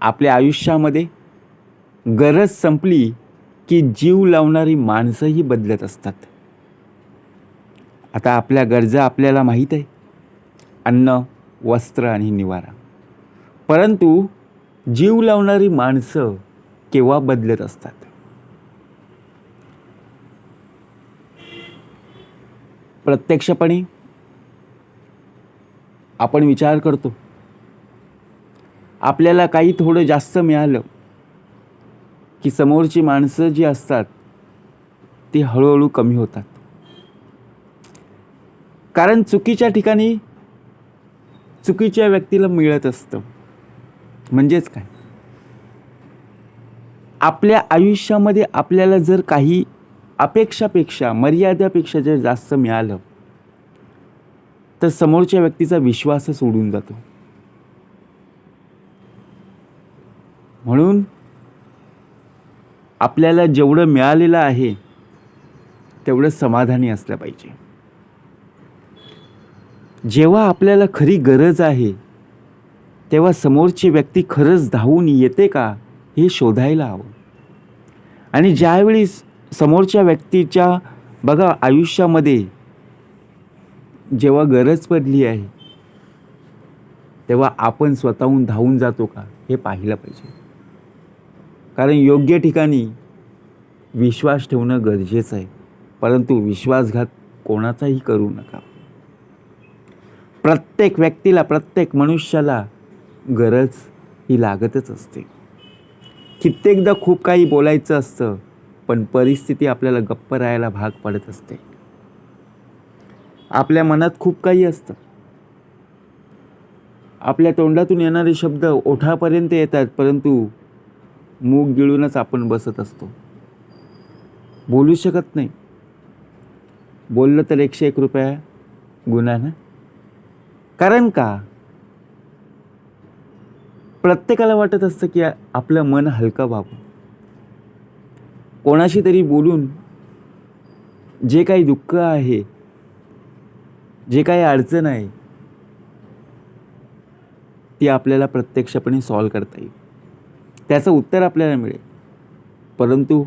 आपल्या आयुष्यामध्ये गरज संपली की जीव लावणारी माणसंही बदलत असतात. आता आपल्या गरजा आपल्याला माहीत आहे. अन्न वस्त्र आणि निवारा. परंतु जीव लावणारी माणसं केव्हा बदलत असतात? प्रत्यक्षपणे आपण विचार करतो. आपल्याला काही थोडं जास्त मिळालं की समोरची माणसं जी असतात ती हळूहळू कमी होतात. कारण चुकीच्या ठिकाणी चुकीच्या व्यक्तीला मिळत असतं. म्हणजेच काय? आपल्या आयुष्यामध्ये आपल्याला जर काही अपेक्षापेक्षा मर्यादापेक्षा जर जास्त मिळालं तर समोरच्या व्यक्तीचा विश्वासच उडून जातो. म्हणून आपल्याला जेवढं मिळालेलं आहे तेवढं समाधानी असलं पाहिजे. जेव्हा आपल्याला खरी गरज आहे तेव्हा समोरची व्यक्ती खरंच धावून येते का हे शोधायला हवं. आणि ज्यावेळी समोरच्या व्यक्तीच्या बघा आयुष्यामध्ये जेव्हा गरज पडली आहे तेव्हा आपण स्वतःहून धावून जातो का हे पाहिलं पाहिजे. कारण योग्य ठिकाणी विश्वास ठेवणं गरजेचं आहे. परंतु विश्वासघात कोणाचाही करू नका. प्रत्येक व्यक्तीला प्रत्येक मनुष्याला गरज ही लागतच असते. कित्येकदा खूप काही बोलायचं असतं पण परिस्थिती आपल्याला गप्प राहायला भाग पडत असते. आपल्या मनात खूप काही असतं. आपल्या तोंडातून येणारे शब्द ओठापर्यंत येतात परंतु मूग गिळूनच आपण बसत असतो. बोलू शकत नाही. बोललं तर एकशे एक रुपया गुन्हा ना? कारण का? प्रत्येकाला वाटत असतं की आपलं मन हलकं व्हावं. कोणाशी तरी बोलून जे काही दुःख आहे जे काही अडचण आहे ती आपल्याला प्रत्यक्षपणे सॉल्व करता येईल. त्याचं उत्तर आपल्याला मिळेल. परंतु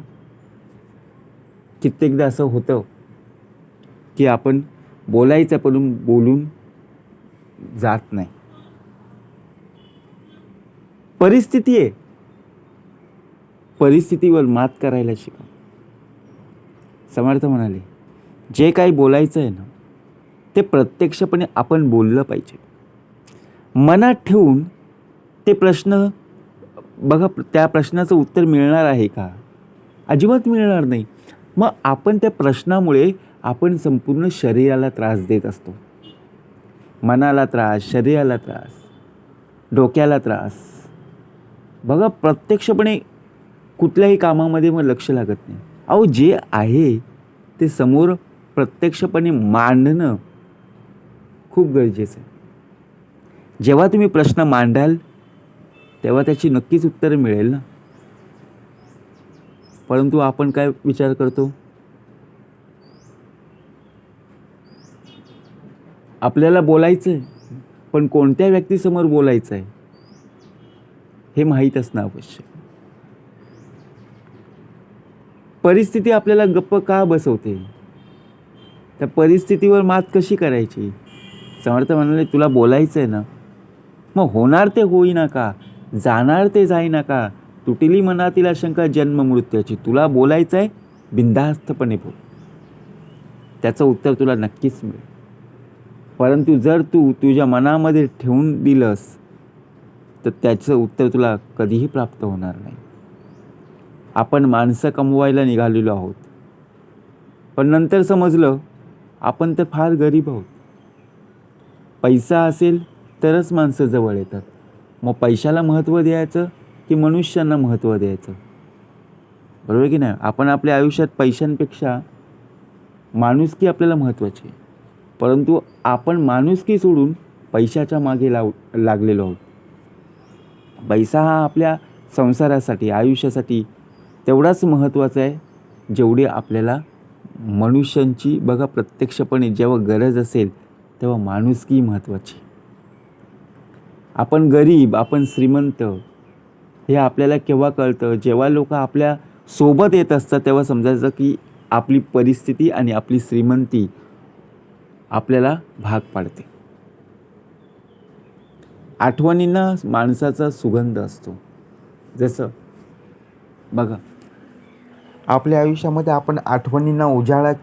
कित्येकदा असं होतं की आपण बोलायचं पण बोलून जात नाही. परिस्थिती आहे. परिस्थितीवर मात करायला शिका. समर्थ म्हणाले जे काही बोलायचं आहे ना ते प्रत्यक्षपणे आपण बोललं पाहिजे. मनात ठेवून ते प्रश्न बघा त्या प्रश्नाचं उत्तर मिळणार आहे का? अजिबात मिळणार नाही. मग आपण त्या प्रश्नामुळे आपण संपूर्ण शरीराला त्रास देत असतो. मनाला त्रास शरीराला त्रास डोक्याला त्रास. बघा प्रत्यक्षपणे कुठल्याही कामामध्ये मग लक्ष लागत नाही. अहो जे आहे ते समोर प्रत्यक्षपणे मांडणं खूप गरजेचं आहे. जेव्हा तुम्ही प्रश्न मांडाल तेव्हा त्याची नक्कीच उत्तर मिळेल ना. परंतु आपण काय विचार करतो? आपल्याला बोलायचं आहे पण कोणत्या व्यक्तीसमोर बोलायचं आहे हे माहीत असणं आवश्यक. परिस्थिती आपल्याला गप्प का बसवते? त्या परिस्थितीवर मात कशी करायची? समर्थ म्हणाले तुला बोलायचं आहे ना? मग होणार ते होईना का? जाणार ते जाई नका तुटिली मनातील आशंका जन्म मृत्यूची. तुला बोलायचं आहे बिंदास्तपणे बोल. त्याचं उत्तर तुला नक्कीच मिळेल. परंतु जर तू तुझ्या मनामध्ये ठेवून दिलंस तर त्याचं उत्तर तुला कधीही प्राप्त होणार नाही. आपण माणसं कमवायला निघालेलो आहोत. पण नंतर समजलं आपण तर फार गरीब आहोत. पैसा असेल तरच माणसं जवळ येतात. मग पैशाला महत्त्व द्यायचं की मनुष्यांना महत्त्व द्यायचं? बरोबर की नाही? आपण आपल्या आयुष्यात पैशांपेक्षा माणुसकी आपल्याला महत्त्वाची आहे. परंतु आपण माणुसकी सोडून पैशाच्या मागे लाव लागलेलो आहोत. पैसा हा आपल्या संसारासाठी आयुष्यासाठी तेवढाच महत्त्वाचा आहे जेवढी आपल्याला मनुष्यांची बघा प्रत्यक्षपणे जेव्हा गरज असेल तेव्हा माणुसकी महत्त्वाची आपण गरीब आपण श्रीमंत हे आपल्याला केव्हा कळतं? जेव्हा लोक आपल्यासोबत येत असतात तेव्हा समजायचं की आपली परिस्थिती आणि आपली श्रीमंती आपल्याला भाग पाडते. आठवणींना माणसाचा सुगंध असतो. जसं बघा आपल्या आयुष्यामध्ये आपण आठवणींना उजाळा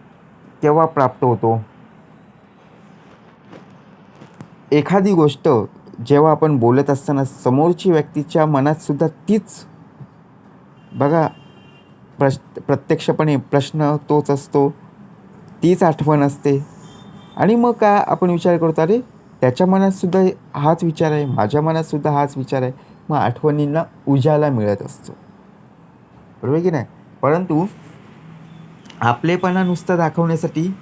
केव्हा प्राप्त होतो? एखादी गोष्ट जेव्हा आपण बोलत असताना समोरची व्यक्तीच्या मनात सुद्धा तीच बघा प्रश प्रत्यक्षपणे प्रश्न तोच असतो तीच आठवण असते. आणि मग काय आपण विचार करतो अरे त्याच्या मनातसुद्धा हाच विचार आहे माझ्या मनातसुद्धा हाच विचार आहे. मग आठवणींना उजाला मिळत असतो. बरोबर की नाही? परंतु आपलेपणा नुसतं दाखवण्यासाठी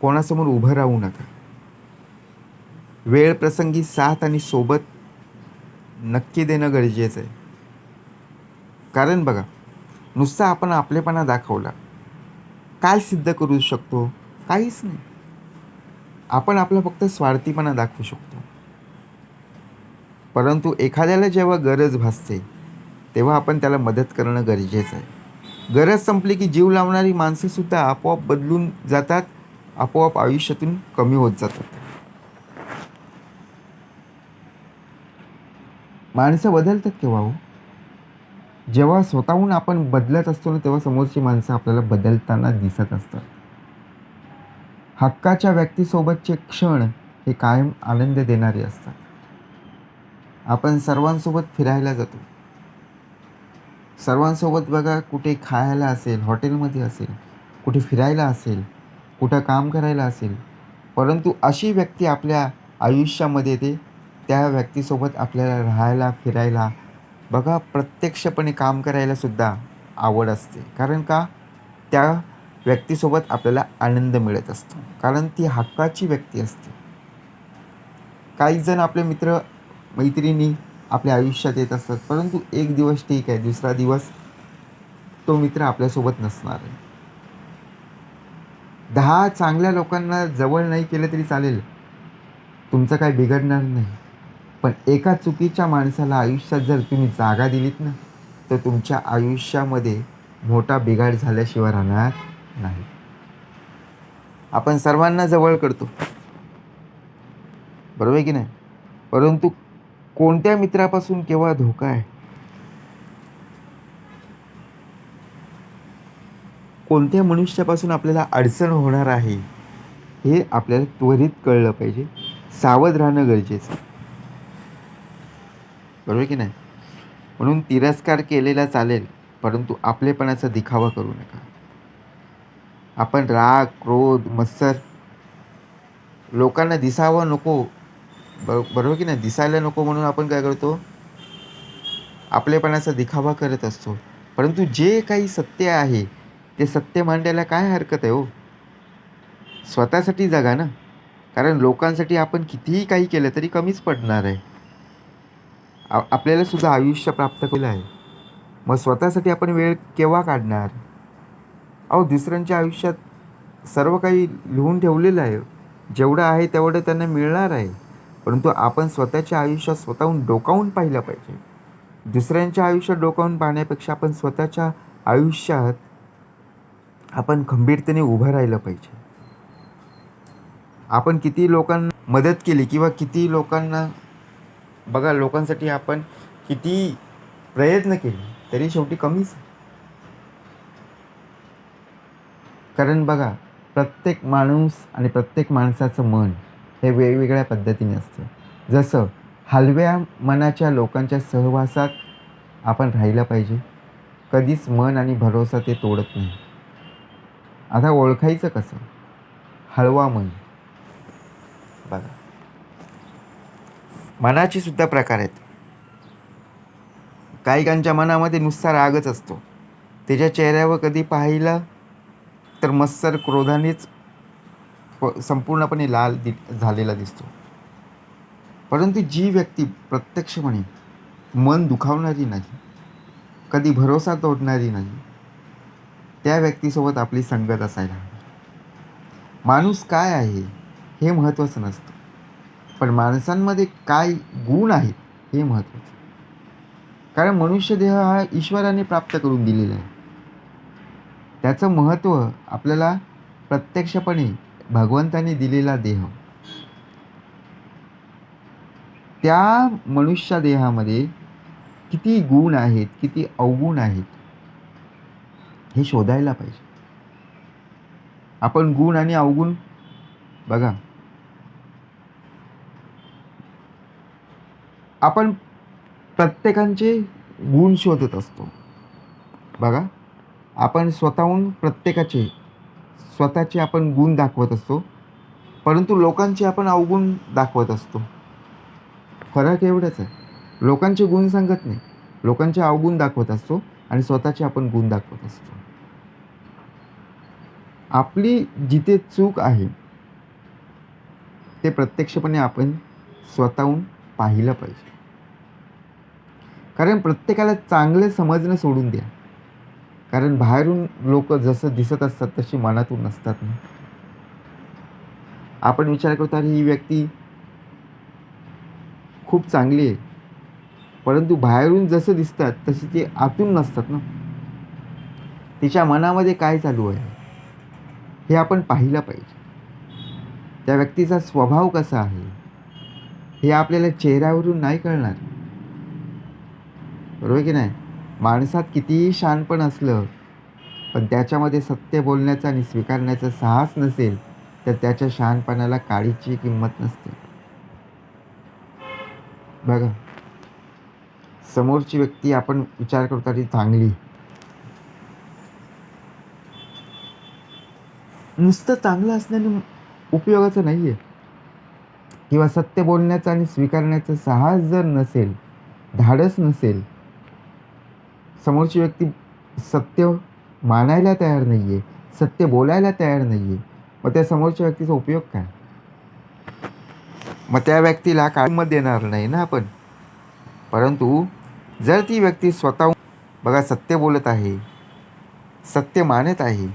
कोणासमोर उभं राहू नका. वेळ प्रसंगी साथ आणि सोबत नक्की देणं गरजेचं आहे. कारण बघा नुसतं आपण आपलेपणा दाखवला काय सिद्ध करू शकतो? काहीच नाही. आपण आपला फक्त स्वार्थीपणा दाखवू शकतो. परंतु एखाद्याला जेव्हा गरज भासते तेव्हा आपण त्याला मदत करणं गरजेचं आहे. गरज संपली की जीव लावणारी माणसंसुद्धा आपोआप बदलून जातात आपोआप आयुष्यातून कमी होत जातात. माणसं बदलतात केव्हा हो? जेव्हा स्वतःहून आपण बदलत असतो ना तेव्हा समोरची माणसं आपल्याला बदलताना दिसत असतात. हक्काच्या व्यक्तीसोबतचे क्षण हे कायम आनंद देणारे असतात. आपण सर्वांसोबत फिरायला जातो. सर्वांसोबत बघा कुठे खायला असेल हॉटेलमध्ये असेल कुठे फिरायला असेल कुठं काम करायला असेल परंतु अशी व्यक्ती आपल्या आयुष्यामध्ये येते त्या व्यक्तीसोबत आपल्याला राहायला फिरायला बघा प्रत्यक्षपणे काम करायला सुद्धा आवड असते. कारण का? त्या व्यक्तीसोबत आपल्याला आनंद मिळत असतो. कारण ती हक्काची व्यक्ती असते. काही जण आपले मित्र मैत्रिणी आपल्या आयुष्यात येत असतात. परंतु एक दिवस ठीक आहे दुसरा दिवस तो मित्र आपल्यासोबत नसणार आहे. दहा चांगल्या लोकांना जवळ नाही केलं तरी चालेल. तुमचं काय बिघडणार नाही. पण एका चुकीच्या माणसाला आयुष्यात जर तुम्ही जागा दिलीत ना तर तुमच्या आयुष्यामध्ये मोठा बिघाड झाल्याशिवाय राहणार नाही. आपण सर्वांना जवळ करतो. बरोबर आहे की नाही? परंतु कोणत्या मित्रापासून केव्हा धोका आहे? कोणत्या मनुष्यापासून आपल्याला अडचण होणार आहे हे आपल्याला त्वरित कळलं पाहिजे. सावध राहणं गरजेचं आहे. बरोबर की नाही? म्हणून तिरस्कार केलेला चालेल परंतु आपलेपणाचा दिखावा करू नका. आपण राग क्रोध मत्सर लोकांना दिसावं नको. बरोबर की नाही? दिसायला नको म्हणून आपण काय करतो? आपलेपणाचा दिखावा करत असतो. परंतु जे काही सत्य आहे ते सत्य मांडायला काय हरकत आहे हो? स्वतःसाठी जगा ना. कारण लोकांसाठी आपण कितीही काही केलं तरी कमीच पडणार आहे. आ आपल्याला सुद्धा आयुष्य प्राप्त केलं आहे. मग स्वतःसाठी आपण वेळ केव्हा काढणार? अहो दुसऱ्यांच्या आयुष्यात सर्व काही लिहून ठेवलेलं आहे. जेवढं आहे तेवढं त्यांना मिळणार आहे. परंतु आपण स्वतःच्या आयुष्यात स्वतःहून डोकावून पाहिलं पाहिजे. दुसऱ्यांच्या आयुष्यात डोकावून पाहण्यापेक्षा आपण स्वतःच्या आयुष्यात आपण खंबीरतेने उभं राहिलं पाहिजे. आपण किती लोकांना मदत केली किंवा किती लोकांना बघा लोकांसाठी आपण किती प्रयत्न केले तरी शेवटी कमीच कारण बघा प्रत्येक माणूस आणि प्रत्येक माणसाचं मन हे वेगवेगळ्या पद्धतीने असतं. जसं हलव्या मनाच्या लोकांच्या सहवासात आपण राहिलं पाहिजे कधीच मन आणि भरोसा ते तोडत नाही. आता ओळखायचं कसं? हळवा मन. बघा. मनाचे सुद्धा प्रकार आहेत. काहीकांच्या मनामध्ये नुसता रागच असतो. त्याच्या चेहऱ्यावर कधी पाहिलं तर मत्सर क्रोधानेच प- संपूर्णपणे लाल दि झालेला दिसतो. परंतु जी व्यक्ती प्रत्यक्षपणे मन दुखावणारी नाही कधी भरोसा तोडणारी नाही त्या व्यक्तीसोबत आपली संगत असायला हवी. माणूस काय आहे हे महत्त्वाचं नसतं. पण माणसांमध्ये काय गुण आहेत हे महत्त्वाचं. कारण मनुष्य देह हा ईश्वराने प्राप्त करून दिलेला आहे. त्याचं महत्त्व आपल्याला प्रत्यक्षपणे भगवंताने दिलेला देह. त्या मनुष्य देहामध्ये किती गुण आहेत किती अवगुण आहेत हे शोधायला पाहिजे. आपण गुण आणि अवगुण बघा. आपण प्रत्येकांचे गुण शोधत असतो. बघा आपण स्वतःहून प्रत्येकाचे स्वतःचे आपण गुण दाखवत असतो परंतु लोकांचे आपण अवगुण दाखवत असतो. फरक एवढंच आहे. लोकांचे गुण सांगत नाही. लोकांचे अवगुण दाखवत असतो आणि स्वतःचे आपण गुण दाखवत असतो. आपली जिथे चूक आहे ते प्रत्यक्षपणे आपण स्वतःहून पाहिलं पाहिजे. कारण प्रत्येकाला चांगलं समजणं सोडून द्या. कारण बाहेरून लोक जसं दिसत असतात तशी मनातून नसतात ना. आपण विचार करतो अरे ही व्यक्ती खूप चांगली आहे. परंतु बाहेरून जसं दिसतात तशी ती आतून नसतात ना. तिच्या मनामध्ये काय चालू आहे? हे आपण पाहिलं पाहिजे. त्या व्यक्तीचा स्वभाव कसा आहे? हे आपल्याला चेहऱ्यावरून नाही कळणार. बरोबर की नाही? माणसात कितीही शानपण असलं पण त्याच्यामध्ये सत्य बोलण्याचा आणि स्वीकारण्याचा साहस नसेल तर त्याच्या शहाणपणाला काळीची किंमत नसते. बघा. समोरची व्यक्ती आपण विचार करतो ती चांगली. नुसतं चांगलं असण्याने उपयोगाचं नाही आहे किंवा सत्य बोलण्याचं आणि स्वीकारण्याचं साहस जर नसेल धाडस नसेल समोरची व्यक्ती सत्य मानायला तयार नाही आहे सत्य बोलायला तयार नाही आहे मग त्या समोरच्या व्यक्तीचा उपयोग काय? मग त्या व्यक्तीला काळमत देणार नाही ना आपण? परंतु जर ती व्यक्ती स्वतःहून बघा सत्य बोलत आहे सत्य मानत आहे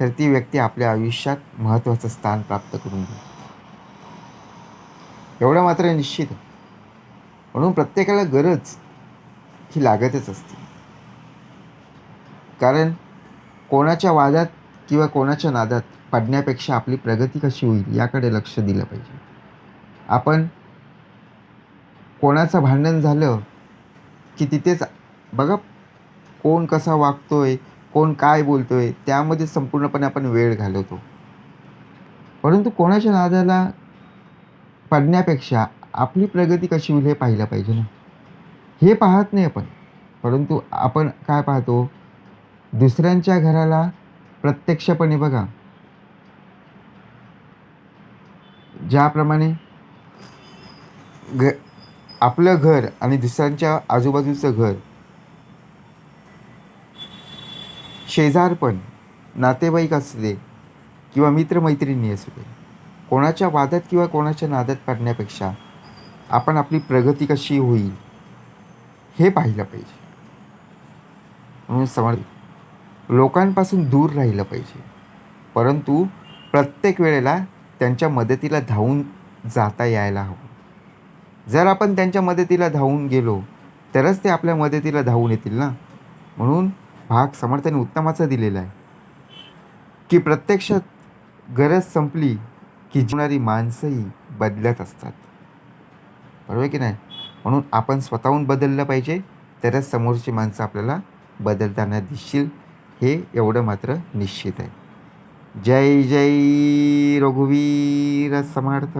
तर ती व्यक्ती आपल्या आयुष्यात महत्त्वाचं स्थान प्राप्त करून घेईल. एवढं मात्र निश्चित आहे. म्हणून प्रत्येकाला गरज ही लागतच असते. कारण कोणाच्या वादात किंवा कोणाच्या नादात पडण्यापेक्षा आपली प्रगती कशी होईल याकडे लक्ष दिलं पाहिजे. आपण कोणाचं भांडण झालं की तिथेच बघा कोण कसा वागतो आहे कोण काय बोलतो आहे त्यामध्ये संपूर्णपणे आपण वेळ घालवतो. परंतु कोणाच्या नादाला पडण्यापेक्षा आपली प्रगती कशी होईल हे पाहिलं पाहिजे ना. हे पाहत नाही आपण. परंतु आपण काय पाहतो? दुसऱ्यांच्या घराला प्रत्यक्षपणे बघा. ज्याप्रमाणे घ आपलं घर आणि दुसऱ्यांच्या आजूबाजूचं घर. शेजारपण नातेवाईक असू दे किंवा मित्रमैत्रिणी असू दे. कोणाच्या वादात किंवा कोणाच्या नादात पडण्यापेक्षा आपण आपली प्रगती कशी होईल हे पाहिलं पाहिजे. म्हणून समज लोकांपासून दूर राहिलं पाहिजे. परंतु प्रत्येक वेळेला त्यांच्या मदतीला धावून जाता यायला हवं. जर आपण त्यांच्या मदतीला धावून गेलो तरच ते आपल्या मदतीला धावून येतील ना? म्हणून भाग समर्थाने उत्तमाचा दिलेला आहे. की प्रत्यक्षात गरज संपली की जीवणारी माणसंही बदलत असतात. बरोबर की नाही? म्हणून आपण स्वतःहून बदललं पाहिजे तरच समोरची माणसं आपल्याला बदलताना दिसतील. हे एवढं मात्र निश्चित आहे. जय जय रघुवीर समर्थ.